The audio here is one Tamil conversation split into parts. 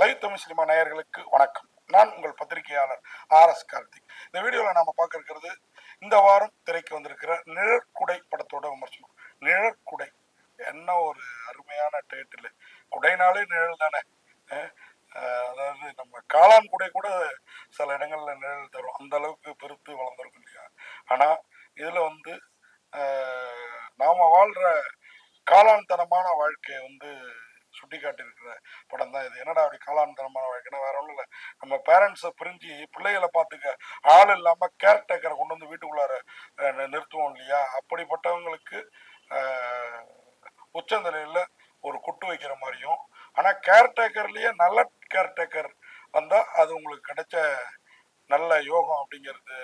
லைவ் தமிழ் சினிமா நேயர்களுக்கு வணக்கம். நான் உங்கள் பத்திரிகையாளர் ஆர் எஸ் கார்த்திக். இந்த வீடியோவில் நாம பார்க்க இருக்கிறது இந்த வாரம் திரைக்கு வந்திருக்கிற நிழற்குடை படத்தோட விமர்சனம். நிழற்குடை என்ன ஒரு அருமையான டேட்டில் குடைனாலே நிழல் தானே? அதாவது நம்ம காளான் குடை கூட சில இடங்களில் நிழல் தரும். அந்த அளவுக்கு பெருத்து வளர்ந்துருக்கும் இல்லையா? ஆனால் இதுல வந்து அஹ், நாம வாழ்ற காளான் தனமான வாழ்க்கையை வந்து இருக்கிற படம் தான் இது. என்னடா அப்படி காளான் தனமான வேற ஒன்றும் இல்லை. நம்ம பேரண்ட்ஸை பிரிஞ்சு பிள்ளைகளை பார்த்துக்க. ஆள் இல்லாமல் கேர்டேக்கரை கொண்டு வந்து வீட்டுக்குள்ளார நிறுத்துவோம் இல்லையா? அப்படிப்பட்டவங்களுக்கு அஹ், உச்சந்தலையில் ஒரு குட்டு வைக்கிற மாதிரியும் ஆனால் கேர்டேக்கர்லேயே நல்ல கேர்டேக்கர் வந்தால் அது உங்களுக்கு கிடைச்ச நல்ல யோகம் அப்படிங்கிறது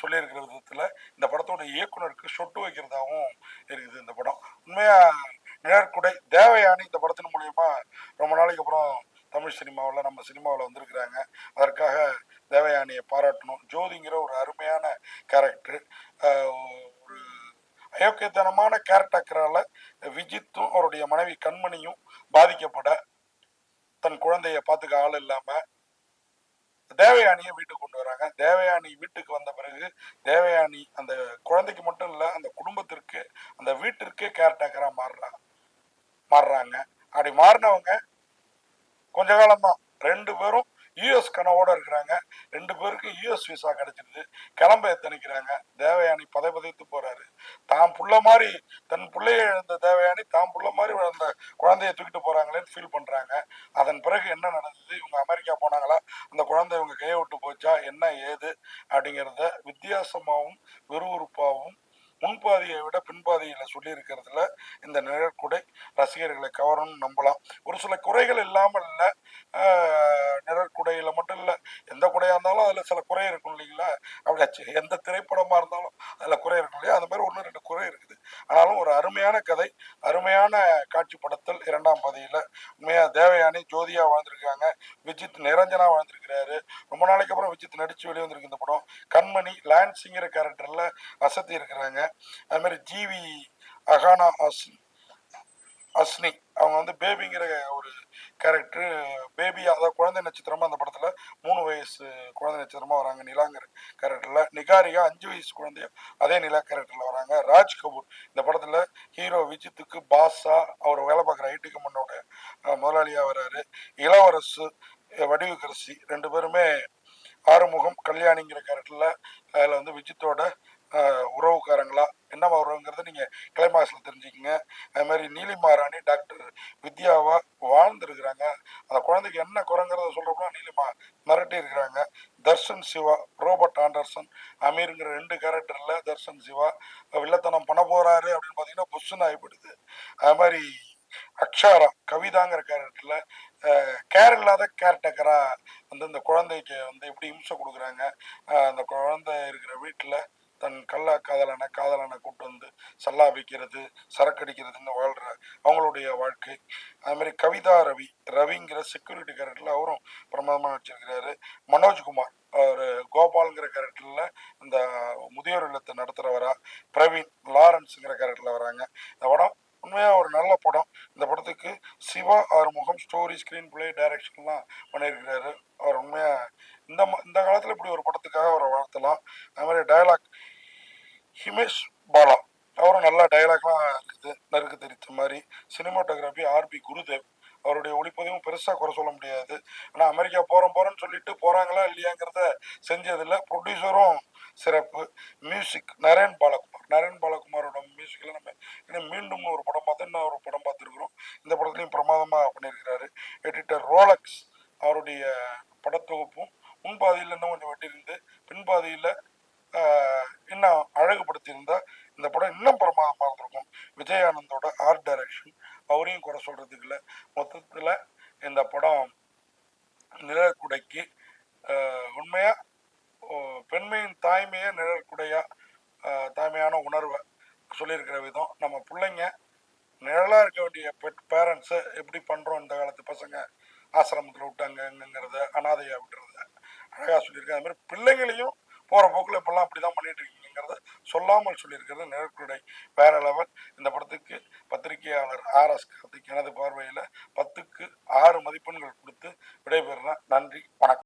சொல்லியிருக்கிற விதத்தில் இந்த படத்தோட இயக்குனருக்கு சொட்டு வைக்கிறதாகவும் இருக்குது இந்த படம். உண்மையாக நிழற்குடை தேவயானி இந்த படத்தின் மூலியமா ரொம்ப நாளைக்கு அப்புறம் தமிழ் சினிமாவில் நம்ம சினிமாவில் வந்திருக்கிறாங்க. அதற்காக தேவயானியை பாராட்டணும். ஜோதிங்கிற ஒரு அருமையான கேரக்டர் ஒரு அயோக்கியத்தனமான கேரக்டரால் விஜித்தும் அவருடைய மனைவி கண்மணியும் பாதிக்கப்பட தன் குழந்தைய பார்த்துக்க ஆள் இல்லாமல் தேவயானியை வீட்டுக்கு கொண்டு வராங்க. தேவயானி வீட்டுக்கு வந்த பிறகு தேவயானி அந்த குழந்தைக்கு மட்டும் இல்லை அந்த குடும்பத்திற்கு அந்த வீட்டிற்கே கேர்டேக்கராக மாறுறாங்க மாறுறாங்க. அப்படி மாறினவங்க கொஞ்ச காலம்தான். ரெண்டு பேரும் யூஎஸ் கனவோட இருக்கிறாங்க. ரெண்டு பேருக்கும் யூஎஸ் விசா கிடைச்சிருது. கிளம்ப எத்தனைக்கிறாங்க? தேவயானி பதை பதைத்து போறாரு. தான் புள்ள மாதிரி தன் பிள்ளைய இழந்த தேவயானி தான் புள்ள மாதிரி வளர்ந்த குழந்தைய தூக்கிட்டு போறாங்களேன்னு ஃபீல் பண்றாங்க. அதன் பிறகு என்ன நடந்தது? இவங்க அமெரிக்கா போனாங்களா? அந்த குழந்தை இவங்க கையை விட்டு போச்சா? என்ன ஏது? அப்படிங்கிறத வித்தியாசமாகவும் விறுவிறுப்பாகவும் முன்பாதையை விட பின்பாதையில் சொல்லி இருக்கிறதுல இந்த நிழற்குடை ரசிகர்களை கவரணும்னு நம்பலாம். ஒரு சில குறைகள் இல்லாமல் இல்லை. நிழற்குடையில் மட்டும் இல்லை. எந்த குடையா இருந்தாலும் அதில் சில குறை இருக்கும் இல்லைங்களா? அப்படியாச்சு எந்த திரைப்படமாக இருந்தாலும் அதில் குறை இருக்கும் இல்லையா? அந்த மாதிரி ஒன்று ரெண்டு குறை இருக்குது. ஆனாலும் ஒரு அருமையான கதை அருமையான காட்சி இரண்டாம் பாதியில. உண்மையாக தேவயானி ஜோதியாக வாழ்ந்திருக்காங்க. விஜித் நிரஞ்சனா வாழ்ந்திருக்கிறாரு. ரொம்ப நாளைக்கு அப்புறம் விஜித் நடித்து வெளியே வந்திருக்கு இந்த படம். கண்மணி லான்சிங்கிற கேரக்டரில் அசத்தி இருக்கிறாங்க. அது மாதிரி ஜிவி அகானா அஸ் அஸ்னி அவங்க வந்து பேபிங்கிற ஒரு கேரக்டர் பேபி அதாவது குழந்தை நட்சத்திரமா அந்த படத்துல மூணு வயசு குழந்தை நட்சத்திரமா வராங்க. நிலாங்கிற கேரக்டர்ல நிகாரியா அஞ்சு வயசு குழந்தைய அதே நிலா கேரக்டர்ல வராங்க. ராஜ் கபூர். இந்த படத்துல ஹீரோ விஜித்துக்கு பாஸா அவர் வேலை பார்க்குற ஐடி கம்பெனியோட முதலாளியா வராரு. இளவரசு வடிவுக்கரசி ரெண்டு பேருமே ஆறுமுகம் கல்யாணிங்கிற கேரக்டர்ல அதில் வந்து விஜித்தோட உறவுக்காரங்களா? என்னவா உறவுங்கிறத நீங்க கிளைமாக்ஸ்ல தெரிஞ்சுக்கங்க. அது மாதிரி நீலிமாராணி டாக்டர் வித்யாவா வாழ்ந்துருக்கிறாங்க. அந்த குழந்தைக்கு என்ன குறைங்கிறத சொல்றப்போ நீலிமா மிரட்டி இருக்கிறாங்க. தர்ஷன் சிவா ரோபர்ட் ஆண்டர்சன் அமீருங்கிற ரெண்டு கேரக்டர்ல தர்ஷன் சிவா வில்லத்தனம் பண்ண போறாரு அப்படின்னு பார்த்தீங்கன்னா புஷ்ஷுன்னு ஆகிப்படுது அது மாதிரி அக்ஷாரா கவிதாங்கிற கேரக்டர்ல கேர் இல்லாத கேர்டேக்கரா வந்து இந்த குழந்தைக்கு வந்து எப்படி இம்சை கொடுக்குறாங்க. அந்த குழந்தை இருக்கிற வீட்டில் தன் கல்லா காதலனை காதலான கூட்டு வந்து சல்லாபிக்கிறது சரக்கடிக்கிறதுன்னு வாழ்ற அவங்களுடைய வாழ்க்கை. அது மாதிரி கவிதா ரவி ரவிங்கிற செக்யூரிட்டி கேரக்டர்ல அவரும் பிரமாதமாக நடிச்சிருக்கிறாரு. மனோஜ்குமார் அவர் கோபாலுங்கிற கேரக்டர்ல இந்த முதியோர் இல்லத்தை நடத்துறவரா பிரவீன் லாரன்ஸுங்கிற கேரக்டர்ல வராங்க. இந்த படம் உண்மையாக ஒரு நல்ல படம். இந்த படத்துக்கு Siva Arumugam story screenplay டைரக்ஷன்லாம் பண்ணியிருக்கிறாரு. அவர் உண்மையாக இந்த ம- இந்த காலத்தில் இப்படி ஒரு படத்துக்காக அவரை வாழ்த்தலாம். அது மாதிரி டயலாக் ஹிமேஷ் பாலா. அவரும் நல்லா டயலாக்லாம் இருக்குது நறுக்கு தெரித்த மாதிரி. சினிமாட்டோகிராஃபி ஆர்பி குருதேவ். அவருடைய ஒளிப்பதிவும் பெருசாக குறை சொல்ல முடியாது. ஆனால் அமெரிக்கா போகிறோம் போகிறோன்னு சொல்லிட்டு போகிறாங்களா இல்லையாங்கிறத செஞ்சதில்ல. ப்ரொடியூசரும் சிறப்பு. மியூசிக் நரேன் பாலகுமார். நரேன் பாலகுமாரோட மியூசிக்கில் நம்ம இன்னும் மீண்டும் ஒரு படம் பார்த்து இன்னும் ஒரு படம் பார்த்துருக்குறோம். இந்த படத்துலையும் பிரமாதமாக பண்ணியிருக்கிறாரு. எடிட்டர் ரோலக்ஸ் அவருடைய படத்தொகுப்பும் முன்பாதியில் இன்னும் கொஞ்சம் வெட்டியிருந்து பின்பாதியில் இன்னும் அழகுபடுத்தியிருந்தா இந்த படம் இன்னும் பிரமாதமாக இருந்திருக்கும். விஜயானந்தோட ஆர்ட் டைரக்ஷன் அவரையும் குறை சொல்கிறதுக்கு இல்லை. மொத்தத்தில் இந்த படம் நிழற்குடைக்கு உண்மையாக பெண்மையின் தாய்மையை நிழற்குடையாக தாய்மையான உணர்வை சொல்லியிருக்கிற விதம். நம்ம பிள்ளைங்க நிழலாக இருக்க வேண்டிய பெட் பேரண்ட்ஸை எப்படி பண்ணுறோம் இந்த காலத்து பசங்க? ஆசிரமத்தில் விட்டாங்கங்கிறத அனாதையாக விட்டுறத அழகாக சொல்லியிருக்கேன் அது மாதிரி பிள்ளைங்களையும் போகிற போக்கில் இப்போல்லாம் அப்படி தான் பண்ணிட்டு சொல்லாமல் சொல்லியிருக்கிறது நிழற்குடை வேற லெவல் இந்த படத்துக்கு பத்திரிகையாளர் ஆர் எஸ் கார்த்திக் எனது பார்வையில் பத்துக்கு ஆறு மதிப்பெண்கள் கொடுத்து விடைபெறுறேன் நன்றி வணக்கம்.